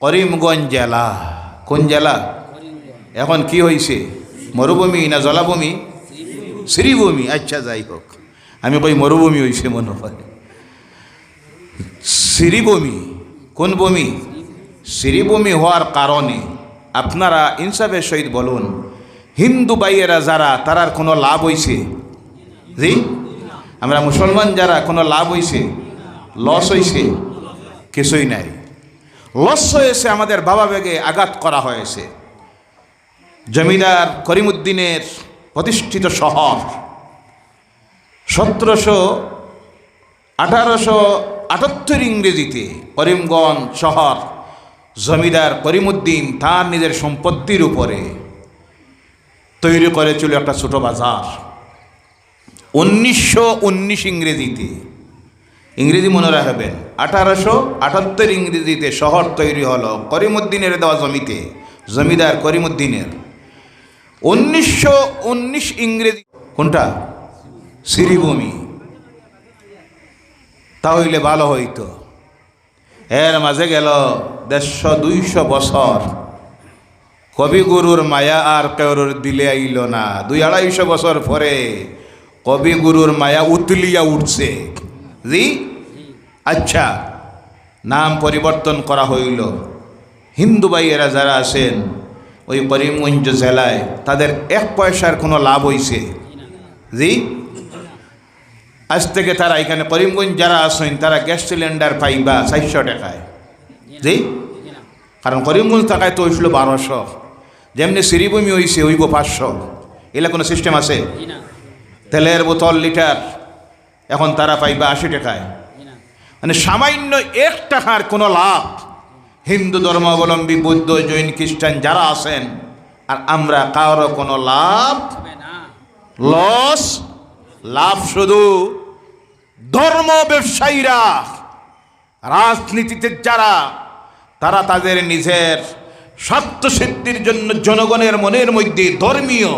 করিমগঞ্জ জেলা কোন জেলা? এখন কি হয়েছে মরুভূমি না জলাভূমি? শ্রীভূমি। আচ্ছা যাই হোক। আমি কই মরুভূমি হয়েছে মনে হয়। শ্রীভূমি। কোন ভূমি? শ্রীভূমি হওয়ার কারণে। আপনারা ইনসাফের সহিত বলুন। হিন্দু বাইয়েরা যারা, তারার কোনো লাভ হইছে? জি? আমরা মুসলমান যারা, কোনো লাভ হইছে? লস হইছে? কিছুই নাই। লস হয়েছে আমাদের বাবা বেগে আঘাত করা হয়েছে। জমিদার করিমুদ্দিনের প্রতিষ্ঠিত শহর সতেরোশো আঠারোশো আটাত্তর ইংরেজিতে করিমগঞ্জ শহর। জমিদার করিমুদ্দিন তার নিজের সম্পত্তির উপরে তৈরি করেছিল একটা ছোট বাজার। উনিশশো উনিশ ইংরেজিতে ইংরেজি মনে রাখবেন। আঠারোশো আটাত্তর ইংরেজিতে শহর তৈরি হলো করিমুদ্দিনের দেওয়া জমিতে, জমিদার করিমুদ্দিনের উনিশশো উনিশ ইংরেজি কোনটা? শ্রীভূমি। তাহলে ভালো হইতো। এর মাঝে গেল দেড়শো দুইশো বছর। কবিগুরুর মায়া আর কেউর দিলে আইল না। দুই আড়াইশো বছর পরে কবিগুরুর মায়া উতলিয়া উঠছে। জি? আচ্ছা নাম পরিবর্তন করা হইল। হিন্দু ভাইয়েরা যারা আছেন, ওই করিমগঞ্জ জেলায়, তাদের এক পয়সার কোনো লাভ হইছে? জি? আজ থেকে তারা এখানে করিমগঞ্জ যারা আসেন তারা গ্যাস সিলিন্ডার পাইবা চারশো টাকায়। জি? কারণ করিমগঞ্জ টাকায় তো হয়েছিল বারোশো। যেমনি শ্রীভূমি হয়েছে হইব পাঁচশো। এলা কোনো সিস্টেম আছে? তেলের বোতল, লিটার। এখন তারা পাইবা আশি টাকায়। মানে সামান্য এক টাকার কোনো লাভ। হিন্দু ধর্মাবলম্বী বৌদ্ধ জৈন খ্রিস্টান যারা আছেন আর আমরা কারও কোনো লাভ লস লাভ শুধু ধর্ম ব্যবসায়ীরা রাজনীতিতে যারা তারা তাদের নিজের স্বার্থ সিদ্ধির জন্য জনগণের মনের মধ্যে ধর্মীয়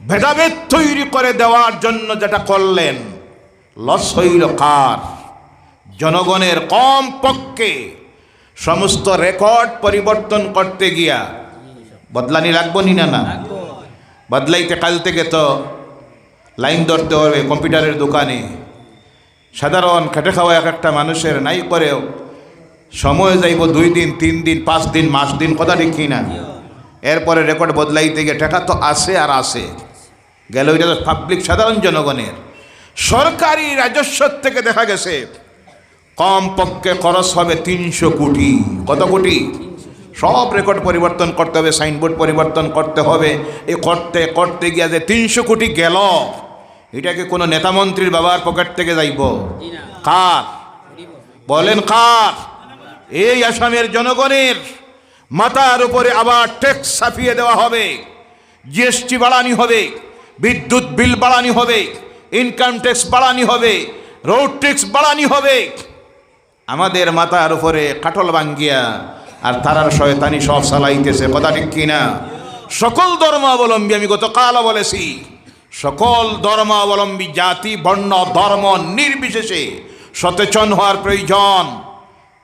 ভেদাভেদ তৈরি করে দেওয়ার জন্য যেটা করলেন লস হইল কার? জনগণের কম পক্ষে সমস্ত রেকর্ড পরিবর্তন করতে গিয়া বদলানি লাগবো নি না না? বদলাইতে কাল থেকে তো লাইন ধরতে হবে কম্পিউটারের দোকানে। সাধারণ খেটে খাওয়া এক একটা মানুষের নাই করেও সময় যাইব দুই দিন, তিন দিন, পাঁচ দিন, মাস দিন, কথা ঠিক না এরপরে রেকর্ড বদলাইতে গিয়ে টাকা তো আসে আর আসে গেল ওইটা তো পাবলিক সাধারণ জনগণের। সরকারি রাজস্ব থেকে দেখা গেছে কম পক্ষে খরচ হবে তিনশো কোটি। কত কোটি? সব রেকর্ড পরিবর্তন করতে হবে সাইনবোর্ড পরিবর্তন করতে হবে। এ করতে করতে গিয়ে যে তিনশো কোটি গেল এটাকে কোনো নেতামন্ত্রীর বাবার পকেট থেকে যাইব? কার? বলেন কার? এই আসামের জনগণের মাথার উপরে আবার ট্যাক্স ছাপিয়ে দেওয়া হবে। জিএসটি বাড়ানি হবে, বিদ্যুৎ বিল বাড়ানি হবে ইনকাম ট্যাক্স বাড়ানি হবে রোড ট্যাক্স বাড়ানি হবে। আমাদের মাথার উপরে কাটল ভাঙ্গিয়া আর তারার শয়তানি সব চালাইতেছে। কথা ঠিক কিনা? সকল ধর্মাবলম্বী আমি গতকাল বলেছি সকল ধর্মাবলম্বী জাতি বর্ণ ধর্ম নির্বিশেষে সচেতন হওয়ার প্রয়োজন।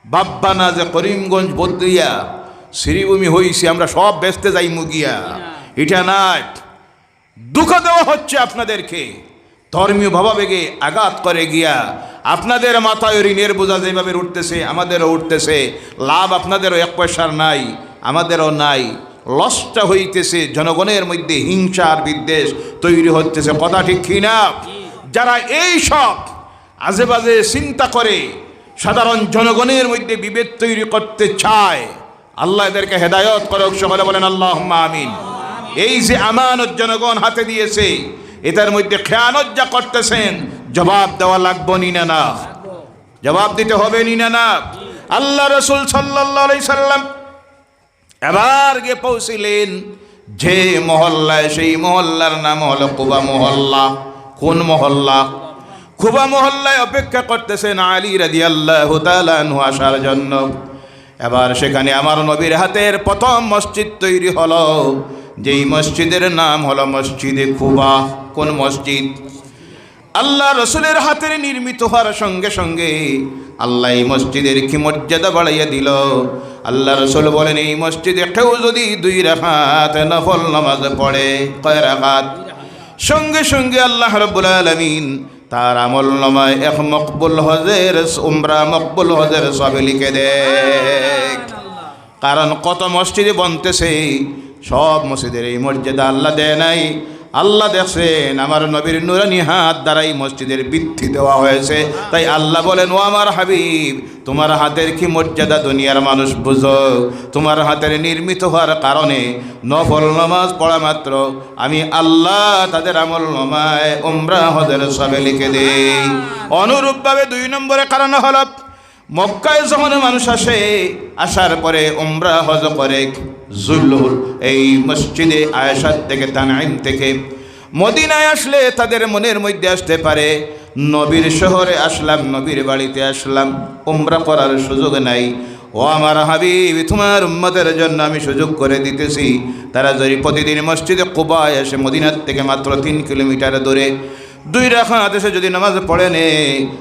বাব্বা না যে করিমগঞ্জ বদলিয়া শ্রীভূমি হইছে আমরা সব ব্যস্তে যাই মুগিয়া এটা নাই। দুঃখ দেওয়া হচ্ছে আপনাদেরকে। ধর্মীয় ভাবাবেগে আঘাত করে গিয়া আপনাদের মাথায় ঋণের বোঝা যেভাবে উঠতেছে, আমাদেরও উঠতেছে। লাভ আপনাদেরও এক পয়সার নাই, আমাদেরও নাই। লসটা হইতেছে, জনগণের মধ্যে হিংসার বিদ্বেষ তৈরি হতেছে কথা ঠিক কিনা যারা এই সব আজে বাজে চিন্তা করে, সাধারণ জনগণের মধ্যে বিভেদ তৈরি করতে চায়, আল্লাহ এদেরকে হেদায়ত করক। সকলে বলেন আল্লাহ আমিন। এই যে আমানত জনগণ হাতে দিয়েছে এটার মধ্যে খেয়ানত যা করতেছেন, জবাব দেওয়া লাগবো নি না জবাব দিতে হবে নি না আল্লাহ রসুল সাল্লাম এবার গিয়ে পৌঁছিলেন যে মহল্লায়, সেই মহল্লার নাম হলো কুবা মহল্লা। কোন মহল্লা? খুবা মহল্লায় অপেক্ষা করতেছেন আলী রাজি আল্লাহ আসার জন্য। এবার সেখানে আমার নবীর হাতের প্রথম মসজিদ তৈরি হলো। যেই মসজিদের নাম হলো মসজিদে খুবা। কোন মসজিদ? আল্লাহ রসুলের হাতের নির্মিত হওয়ার সঙ্গে সঙ্গে আল্লাহ এই মসজিদের কি মর্যাদা বাড়াইয়া দিল? আল্লাহ রসুল বলেন এই মসজিদে কেউ যদি দুই রাখাত নফল নামাজ পড়ে কয় রাখাত সঙ্গে সঙ্গে আল্লাহ রব্বুল আলমিন তার আমল নামায় এক মকবুল হজের উমরা মকবুল হজের সবে লিখে দেয়। কারণ কত মসজিদে বনতেছে সব মসজিদের এই মর্যাদা আল্লাহ দেয় নাই। আল্লাহ দেখছেন, আমার নবীর নুরানি হাত দ্বারাই মসজিদের বৃদ্ধি দেওয়া হয়েছে। তাই আল্লাহ বলেন, ও আমার হাবিব, তোমার হাতের কি মর্যাদা দুনিয়ার মানুষ বুঝো? তোমার হাতের নির্মিত হওয়ার কারণে নফল নামাজ পড়া মাত্র। আমি আল্লাহ তাদের আমল নমায় উমরা হদের সবে লিখে দেই। অনুরূপভাবে দুই নম্বরে কারণ হলো মক্কায় যখন মানুষ আসে, আসার পরে, উমরা, হজ করে জুল্লুর এই মসজিদে আয়েশার থেকে তানাইম থেকে মদিনায় আসলে তাদের মনের মধ্যে আসতে পারে, নবীর শহরে আসলাম, নবীর বাড়িতে আসলাম, উমরা করার সুযোগ নাই। ও আমার হাবিব, তোমার উম্মতের জন্য আমি সুযোগ করে দিতেছি। তারা যদি প্রতিদিন মসজিদে কুবায় আসে, মদিনার থেকে মাত্র তিন কিলোমিটার দূরে দুই রাখাত এসে যদি নামাজ পড়ে নে,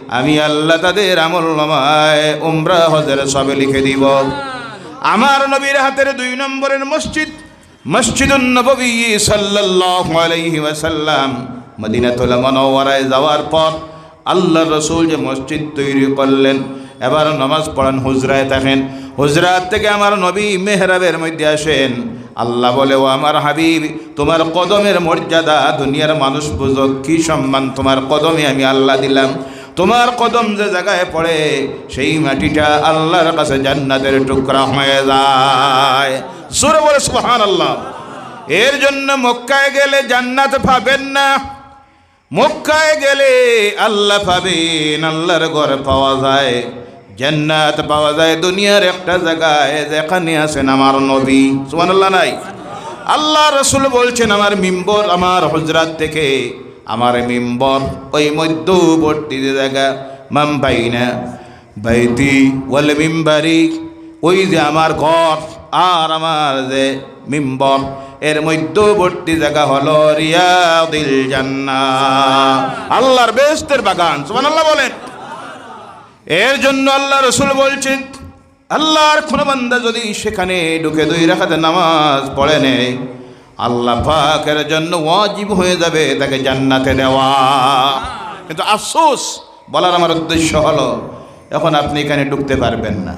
আমি আল্লাহ তাদের আমল নামায় উমরা হজের সবে লিখে দিব। আমার নবীর হাতের দুই নম্বরের মসজিদ মসজিদ নবী সাল্লাল্লাহু আলাইহি ওয়াসাল্লাম। মুনাওয়ারায় যাওয়ার পর আল্লাহ রসুল যে মসজিদ তৈরি করলেন এবার নামাজ পড়ান হুজরায় থাকেন হুজরাত থেকে আমার নবী মেহরাবের মধ্যে আসেন। আল্লাহ বলে, ও আমার হাবিব, তোমার কদমের মর্যাদা দুনিয়ার মানুষ বুঝো, কি সম্মান তোমার কদমে আমি আল্লাহ দিলাম। তোমার কদম যে জায়গায় পড়ে, সেই মাটিটা আল্লাহর কাছে জান্নাতের টুকরা হয়ে যায়। সুরে বলে সুহান আল্লাহ এর জন্য মক্কায় গেলে জান্নাত পাবেন না। মক্কায় গেলে আল্লাহ পাবেন আল্লাহর ঘর পাওয়া যায়, জান্নাত পাওয়া যায়, দুনিয়ার একটা জায়গায় যেখানে আছেন আমার নবী। সুবহানাল্লাহ নাই? আল্লাহ রসুল বলছেন, আমার মিম্বর আমার হজরাত থেকে, আমার মিম্বর ওই মধ্যবর্তী যে জায়গা মাম্বাইনা বাইতি ওয়াল মিম্বারি, ওই যে আমার ঘর আর আমার যে মিম্বর এর মধ্যবর্তী জায়গা হলো রিয়াদিল জান্নাহ। আল্লাহর বেস্তের বাগান, সুবহানাল্লাহ বলেন। এর জন্য আল্লাহ রসুল বলছেন, আল্লাহর কোনো বান্দা যদি সেখানে ঢুকে দুই রাখাতে নামাজ পড়ে নেয়, আল্লাহ পাকের জন্য ওয়াজিব হয়ে যাবে তাকে জান্নাতে দেওয়া কিন্তু আফসোস, বলার আমার উদ্দেশ্য হলো, এখন আপনি এখানে ঢুকতে পারবেন না।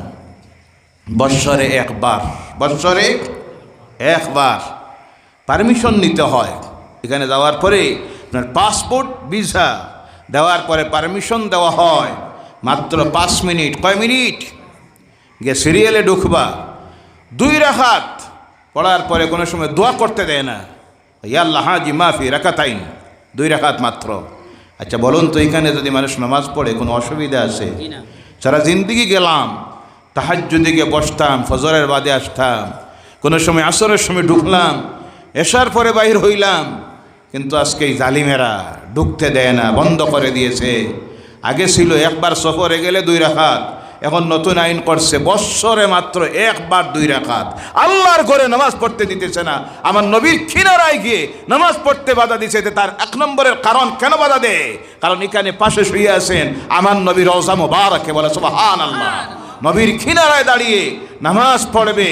বৎসরে একবার বৎসরে একবার। পারমিশন নিতে হয়। এখানে যাওয়ার পরে আপনার পাসপোর্ট ভিসা দেওয়ার পরে পারমিশন দেওয়া হয়। মাত্র পাঁচ মিনিট। কয় মিনিট? গিয়ে সিরিয়ালে ঢুকবা। দুই রাখাত পড়ার পরে কোনো সময় দোয়া করতে দেয় না। ইয়াল্লাহ হাজি মাফি রাখাতাইন দুই রাখাত মাত্র। আচ্ছা বলুন তো এখানে যদি মানুষ নামাজ পড়ে কোনো অসুবিধা আছে? সারা জিন্দিগি গেলাম তাহাজ্জুদে গিয়ে বসতাম ফজরের বাদে আসতাম। কোনো সময় আসরের সময় ঢুকলাম এসার পরে বাহির হইলাম। কিন্তু আজকে এই জালিমেরা ঢুকতে দেয় না, বন্ধ করে দিয়েছে। আগে ছিল একবার সফরে গেলে দুই রাখাত এখন নতুন আইন করছে, বৎসরে মাত্র একবার দুই রাখাত আল্লাহর ঘরে নামাজ পড়তে দিতেছে না। আমার নবীর খিনারায় গিয়ে নামাজ পড়তে বাধা দিছে তার এক নম্বরের কারণ কেন বাধা দেয় কারণ এখানে পাশে শুয়ে আছেন আমার নবীর রওজা মুবারকে বলে সুবহান আল্লাহ নবীর খিনারায় দাঁড়িয়ে নামাজ পড়বে,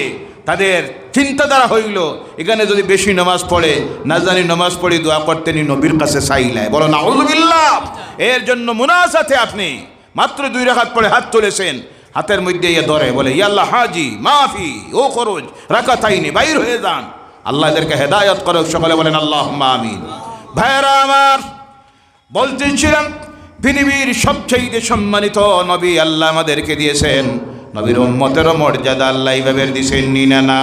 তাদের চিন্তাধারা হইল, এখানে যদি বেশি নামাজ পড়ে, না জানি নামাজ পড়ে দোয়া করতেন নবীর কাছে চাইলায় বলো না এর জন্য মুনাসাতে আপনি মাত্র দুই রাখাত পড়ে হাত তুলেছেন। হাতের মধ্যে ইয়ে ধরে, বলে ইয়াল্লাহ হাজি, মাফি, ও খরচ রাখা তাইনি বাইর হয়ে যান। আল্লাহ এদেরকে হেদায়ত করো সকলে বলেন আল্লাহ আমিন। ভাইয়েরা আমার, বলতেছিলাম, পৃথিবীর সবচেয়ে সম্মানিত নবী আল্লাহ আমাদেরকে দিয়েছেন। নবীর উম্মতেরও মর্যাদা আল্লাহ এইভাবে দিয়েছেন নিনা না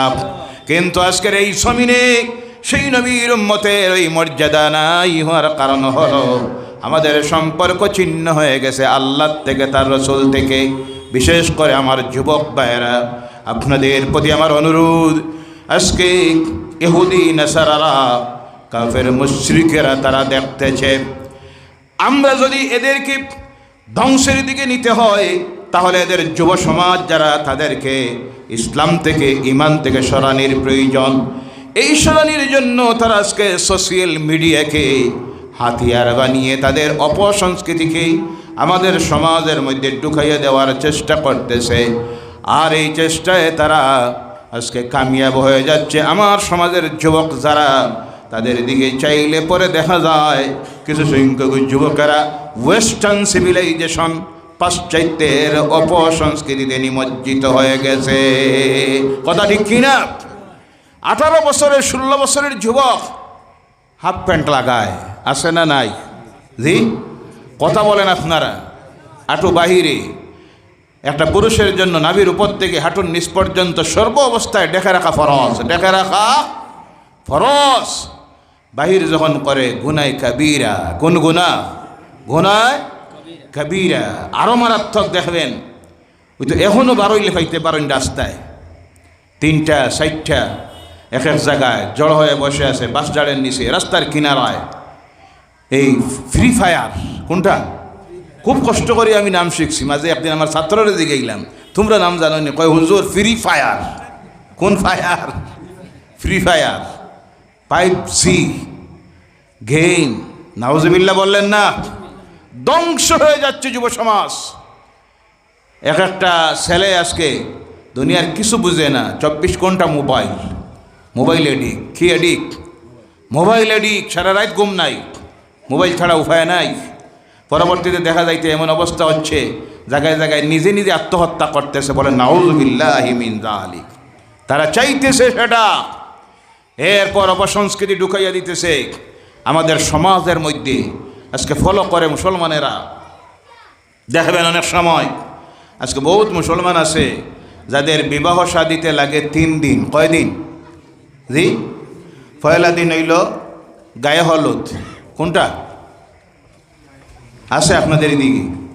কিন্তু আজকের এই সমিনে সেই নবীর উম্মতের ওই মর্যাদা নাই হওয়ার কারণ হলো আমাদের সম্পর্ক ছিন্ন হয়ে গেছে আল্লাহ থেকে, তার রসুল থেকে। বিশেষ করে আমার যুবক ভাইয়েরা, আপনাদের প্রতি আমার অনুরোধ, আজকে ইহুদি, নাসারারা, কাফের, মুশ্রিকেরা তারা দেখতেছে, আমরা যদি এদেরকে ধ্বংসের দিকে নিতে হয় তাহলে এদের যুব সমাজ যারা, তাদেরকে ইসলাম থেকে, ইমান থেকে সরানির প্রয়োজন। এই সরানির জন্য তারা আজকে সোশ্যাল মিডিয়াকে হাতিয়ার বানিয়ে তাদের অপসংস্কৃতিকে আমাদের সমাজের মধ্যে ঢুকাইয়ে দেওয়ার চেষ্টা করতেছে। আর এই চেষ্টায় তারা আজকে কামিয়াব হয়ে যাচ্ছে। আমার সমাজের যুবক যারা, তাদের দিকে চাইলে পরে দেখা যায়, কিছু সংখ্যক যুবকেরা ওয়েস্টার্ন সিভিলাইজেশন পাশ্চাত্যের অপসংস্কৃতিতে নিমজ্জিত হয়ে গেছে। কথা ঠিক কিনা? আঠারো বছরের, ষোলো বছরের যুবক হাফ প্যান্ট লাগায়, আছে না নাই? জি? কথা বলেন আপনারা। হাঁটু বাহিরে। একটা পুরুষের জন্য নাভির উপর থেকে হাঁটুর নিচ পর্যন্ত সর্ব অবস্থায় ডেকে রাখা ফরজ। ডেকে রাখা ফরজ। বাহির যখন করে গুনাই কাবিরা। কোন গুনা গুনায় কাবিরা, আরও মারাত্মক দেখবেন। ওই তো এখনও বারোই লেখাইতে পারেন রাস্তায়। তিনটা, চারটা এক এক জায়গায় জড় হয়ে বসে আছে, বাস জাড়ের নিচে, রাস্তার কিনারায়। এই ফ্রি ফায়ার কোনটা? খুব কষ্ট করে আমি নাম শিখছি। মাঝে একদিন আমার ছাত্রদের দিকে গেলাম। তোমরা নাম জানো নি? কয়, হুজুর ফ্রি ফায়ার কোন ফায়ার ফ্রি ফায়ার পাইপ সি গেম নাউজবিল্লা বললেন না। ধ্বংস হয়ে যাচ্ছে যুব সমাজ। এক একটা ছেলে আজকে দুনিয়ার কিছু বুঝে না। চব্বিশ ঘণ্টা মোবাইল মোবাইল এডিক কি এডিক মোবাইল এডিক সারা রাত ঘুম নাই। মোবাইল ছাড়া উপায় নাই। পরবর্তীতে দেখা যাইতে এমন অবস্থা হচ্ছে, জায়গায় জায়গায় নিজে নিজে আত্মহত্যা করতেছে, বলে নাউজবিল্লাহিমিন আলিক তারা চাইতেছে সেটা। এরপর অপসংস্কৃতি ঢুকাইয়া দিতেছে। আমাদের সমাজের মধ্যে আজকে ফলো করে মুসলমানেরা। দেখবেন অনেক সময়, আজকে বহুত মুসলমান আছে, যাদের বিবাহ শাদিতে লাগে তিন দিন। কয়দিন জি? পয়লা দিন হইল গায়ে হলুদ। কোনটা? আছে আপনাদের এদিকে।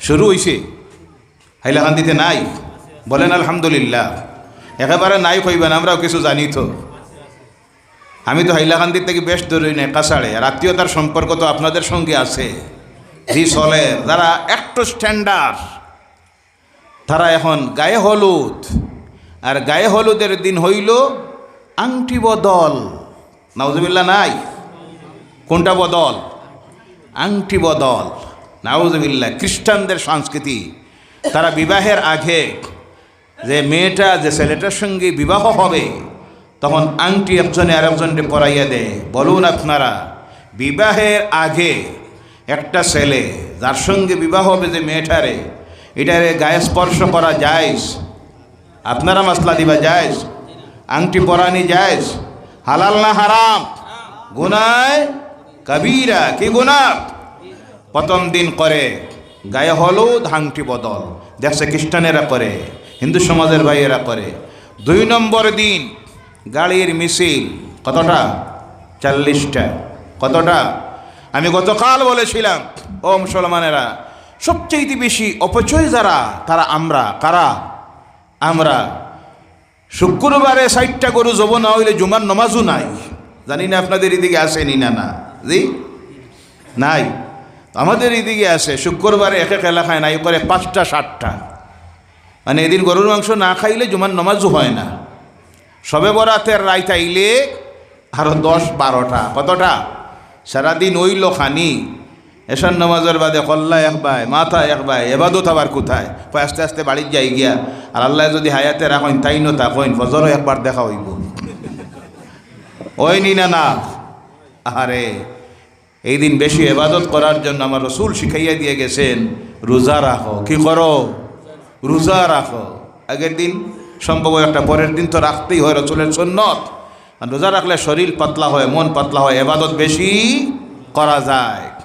শুরু হইছে। হাইলাকান্দিতে নাই? বলেন আলহামদুলিল্লাহ। একেবারে নাই কইবেন, আমরাও কিছু জানি তো। আমি তো হাইলাকান্দির থেকে বেশ ধরি না কাছাড়ে। আর আত্মীয়তার সম্পর্ক তো আপনাদের সঙ্গে আছে। জি চলে যারা একটু স্ট্যান্ডার্ড তারা এখন গায়ে হলুদ। আর গায়ে হলুদের দিন হইল আংটি বদল। নাউজবিল্লা নাই? কোনটা বদল? আংটি বদল। নাউজবিল্লা খ্রিস্টানদের সংস্কৃতি। তারা বিবাহের আগে যে মেয়েটা, যে ছেলেটার সঙ্গে বিবাহ হবে তখন আংটি একজনে আরেকজনকে পরাইয়া দেয়, বলুন আপনারা, বিবাহের আগে একটা ছেলে, যার সঙ্গে বিবাহ হবে যে মেয়েটারে, এটারে গায়ে স্পর্শ করা যায় আপনারা মাসলা দিবা যায় আংটি পরানি যায় হালাল না হারাম? গুনায় কবিরা, কি গুনা প্রথম দিন করে গায়ে হলুদ, আংটি বদল। দেখছে খ্রিস্টানেরা করে, হিন্দু সমাজের ভাইয়েরা করে। দুই নম্বর দিন গাড়ির মিছিল, কতটা? চল্লিশটা। কতটা? আমি গতকাল বলেছিলাম, ও মুসলমানেরা, সবচেয়ে বেশি অপচয় যারা, তারা আমরা, কারা? আমরা। শুক্রবারে ষাটটা গরু জব না হইলে জুমার নমাজও নাই। জানি না আপনাদের এদিকে আসেনি না না জি? নাই। আমাদের এদিকে আসে শুক্রবারে এক এক এলাকায় নাই করে পাঁচটা ষাটটা মানে এদিন গরুর মাংস না খাইলে জুমার নমাজও হয় না। সবে বরাতের রাইত আইলে আরও দশ বারোটা, কতটা? সারাদিন ওইল খানি। এসার নামাজের বাদে কল্লা এক ভাই, মাথা এক ভাই, এবাদত আবার কোথায়? কয় আস্তে আস্তে বাড়ির যাই গিয়া, আর আল্লাহ যদি হায়াতে রাখেন, তাই ন তা কইন ফজরও একবার দেখা হইব। ওই নি না। না আরে এই দিন বেশি এবাদত করার জন্য আমার রসুল শিখাইয়া দিয়ে গেছেন, রোজা রাখো। কি করো? রোজা রাখো। আগের দিন সম্ভব একটা পরের দিন তো রাখতেই হয় রসুলের সন্ন্যত রোজা রাখলে শরীর পাতলা হয়, মন পাতলা হয়, এবাদত বেশি করা যায়।